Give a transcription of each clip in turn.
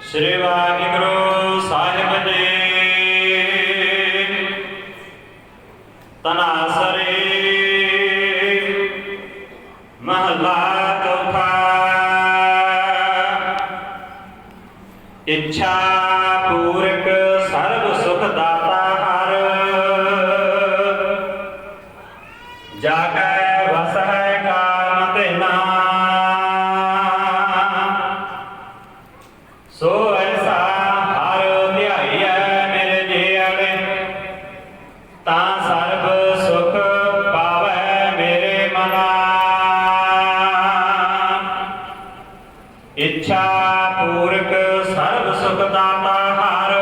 ਸ੍ਰੀ ਵਾਹਿਗੁਰੂ ਸਾਹਿਬ ਜੀ। ਤਨਾਸਰੇ ਮਹਲਾ ਚੌਥਾ ਇੱਛਾ ਪੂਰਕ ਸਰਬ ਸੁਖ ਦਾਤਾ ਹਰ। ਜਾ ਤਾਂ ਸਰਬ ਸੁਖ ਪਾਵੈ ਮੇਰੇ ਮਨਾ। ਇੱਛਾ ਪੂਰਕ ਸਰਬ ਸੁਖ ਦਾਤਾ ਹਰ।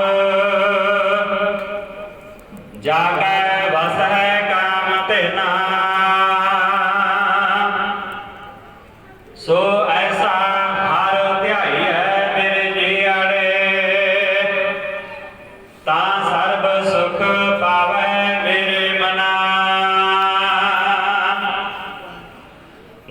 ਜਾਗੈ ਵਸ ਹੈ ਕਾਮ ਤੇਨਾ ਸੋ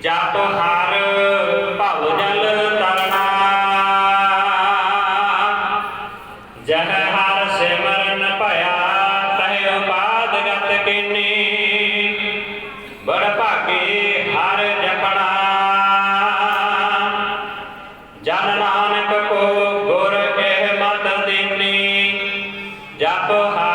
ਜਪ ਹਰ ਭਉ ਜਲ ਤਰਣਾ ਜਨ ਹਰ ਸਿਮਰਨ ਭਇਆ, ਤਹਿ ਉਪਾਦ ਗਤ ਕੀਨੀ। ਬੜ ਭਾਗੀ ਹਰ ਜਪਣਾ। ਜਨ ਨਾਨਕ ਕੋ ਗੁਰ ਕਹਿ ਮਤ ਦੀਨੀ। ਜਪ ਹਰ